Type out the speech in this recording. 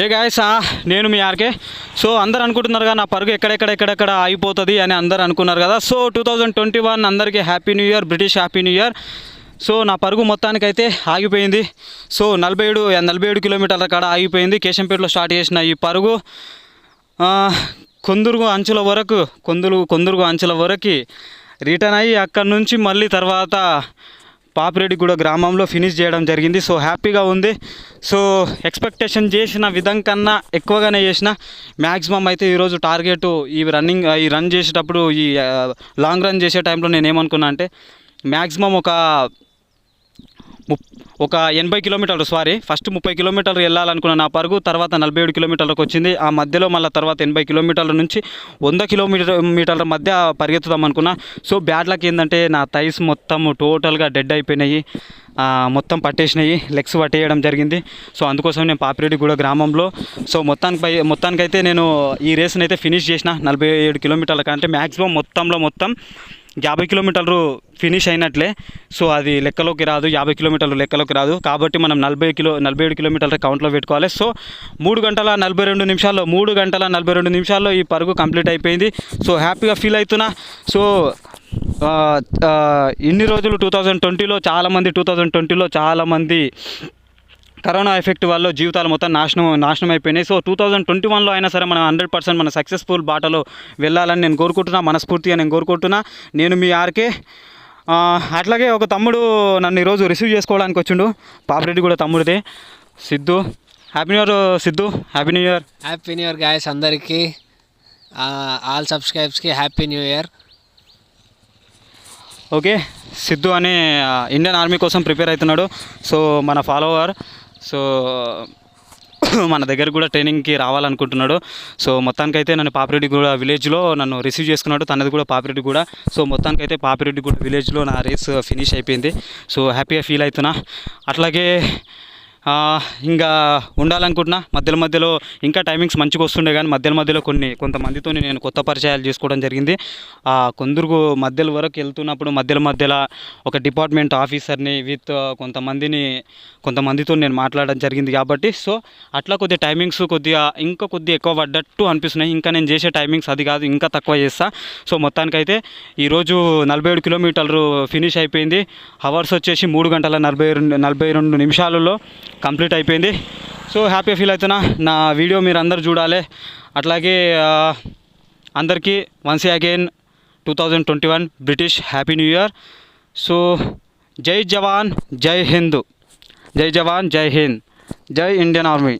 ఏ గాయసా ah, నేను మీ RK so అందరు అనుకుంటున్నారు కదా నా పరుగు ఎక్కడెక్కడ ఎక్కడెక్కడ అయిపోతుంది అని అందరు అనుకున్నారు కదా. So two thousand twenty one అందరికీ happy new year British happy new year so నా పరుగు మొత్తానికైతే ఆగిపోయింది. సో నలభై ఏడు నలభై ఏడు కిలోమీటర్ల కాడ ఆగిపోయింది. కేశంపేటలో స్టార్ట్ చేసిన ఈ పరుగు. కొందరుగు కొందురుగు అంచుల వరకు కొందులు కొందురుగు అంచుల వరకు రిటర్న్ అయ్యి అక్కడి నుంచి మళ్ళీ తర్వాత పాపిరెడ్డిగూడ గ్రామంలో ఫినిష్ చేయడం జరిగింది. సో హ్యాపీగా ఉంది. సో ఎక్స్పెక్టేషన్ చేసిన విధం కన్నా ఎక్కువగానే చేసిన. మ్యాక్సిమం అయితే ఈరోజు టార్గెట్ ఈ రన్నింగ్ ఈ రన్ చేసేటప్పుడు ఈ లాంగ్ రన్ చేసే టైంలో నేను ఏమనుకున్నా అంటే మ్యాక్సిమం ఒక ఒక ఎనభై కిలోమీటర్లు సారీ ఫస్ట్ ముప్పై కిలోమీటర్లు వెళ్ళాలనుకున్న నా పరుగు తర్వాత నలభై ఏడు కిలోమీటర్లకు వచ్చింది. ఆ మధ్యలో మళ్ళీ తర్వాత ఎనభై కిలోమీటర్ల నుంచి వంద కిలోమీటర్ మీటర్ల మధ్య పరిగెత్తుదాం అనుకున్నా. సో బ్యాడ్ లక్ ఏంటంటే నా థైస్ మొత్తం టోటల్గా డెడ్ అయిపోయినాయి. మొత్తం పట్టేసినాయి. లెగ్స్ పట్టేయడం జరిగింది. సో అందుకోసం నేను పాపిరెడ్డిగూడ గ్రామంలో. సో మొత్తానికి పై మొత్తానికైతే నేను ఈ రేస్ని అయితే ఫినిష్ చేసిన నలభై ఏడు కిలోమీటర్ల కంటే మ్యాక్సిమం మొత్తంలో మొత్తం యాభై కిలోమీటర్లు ఫినిష్ అయినట్లే. సో అది లెక్కలోకి రాదు. యాభై కిలోమీటర్లు లెక్కలోకి రాదు. కాబట్టి మనం నలభై కిలో నలభై ఏడు కిలోమీటర్ల కౌంట్లో పెట్టుకోవాలి. సో మూడు గంటల నలభై రెండు నిమిషాల్లో మూడు గంటల నలభై రెండు నిమిషాల్లో ఈ పరుగు కంప్లీట్ అయిపోయింది. సో హ్యాపీగా ఫీల్ అవుతున్నా. సో ఇన్ని రోజులు టూ థౌజండ్ ట్వంటీలో చాలామంది టూ థౌజండ్ ట్వంటీలో చాలామంది కరోనా ఎఫెక్ట్ వల్ల జీవితాలు మొత్తం నాశనం నాశనం అయిపోయినాయి సో టూ థౌజండ్ ట్వంటీ వన్లో అయినా సరే మనం హండ్రెడ్ పర్సెంట్ మన సక్సెస్ఫుల్ బాటలో వెళ్ళాలని నేను కోరుకుంటున్నా మనస్ఫూర్తిగా నేను కోరుకుంటున్నా. నేను మీ ఆర్కే అట్లాగే ఒక తమ్ముడు నన్ను ఈరోజు రిసీవ్ చేసుకోవడానికి వచ్చిండు. పాపిరెడ్డి కూడా తమ్ముడిదే. Siddhu happy new year Siddhu happy new year. Happy new year guys అందరికీ all సబ్స్క్రైబ్స్కి happy new year. Okay Siddhu అనే ఇండియన్ ఆర్మీ కోసం ప్రిపేర్ అవుతున్నాడు. సో మన ఫాలోవర్ సో మన దగ్గర కూడా ట్రైనింగ్కి రావాలనుకుంటున్నాడు. సో మొత్తానికైతే నన్ను పాపిరెడ్డి కూడా విలేజ్లో నన్ను రిసీవ్ చేసుకున్నాడు. తనది కూడా పాపిరెడ్డి కూడా సో మొత్తానికైతే పాపిరెడ్డి కూడా విలేజ్లో నా రేస్ ఫినిష్ అయిపోయింది. సో హ్యాపీగా ఫీల్ అవుతున్నా అట్లాగే ఇంకా ఉండాలనుకుంటున్నా. మధ్యలో మధ్యలో ఇంకా టైమింగ్స్ మంచిగా వస్తుండే కానీ మధ్యలో మధ్యలో కొన్ని కొంతమందితో నేను కొత్త పరిచయాలు చేసుకోవడం జరిగింది. కొందరు మధ్యలో వరకు వెళ్తున్నప్పుడు మధ్యలో మధ్యలో ఒక డిపార్ట్మెంట్ ఆఫీసర్ని విత్ కొంతమందిని కొంతమందితో నేను మాట్లాడడం జరిగింది కాబట్టి. సో అట్లా కొద్దిగా టైమింగ్స్ కొద్దిగా ఇంకా కొద్దిగా ఎక్కువ పడ్డట్టు అనిపిస్తున్నాయి. ఇంకా నేను చేసే టైమింగ్స్ అది కాదు ఇంకా తక్కువ చేస్తా. సో మొత్తానికైతే ఈరోజు నలభై ఏడు కిలోమీటర్లు ఫినిష్ అయిపోయింది. హవర్స్ వచ్చేసి మూడు గంటల నలభై రెండు నలభై రెండు నిమిషాలలో కంప్లీట్ అయిపోయింది. సో హ్యాపీ ఫీల్ అవుతున్నా. నా వీడియో మీరు అందరు చూడాలి. అట్లాగే అందరికీ once again two thousand twenty one British happy new year so జై జవాన్ జై హింద్. జై జవాన్ జై హింద్. జై ఇండియన్ ఆర్మీ.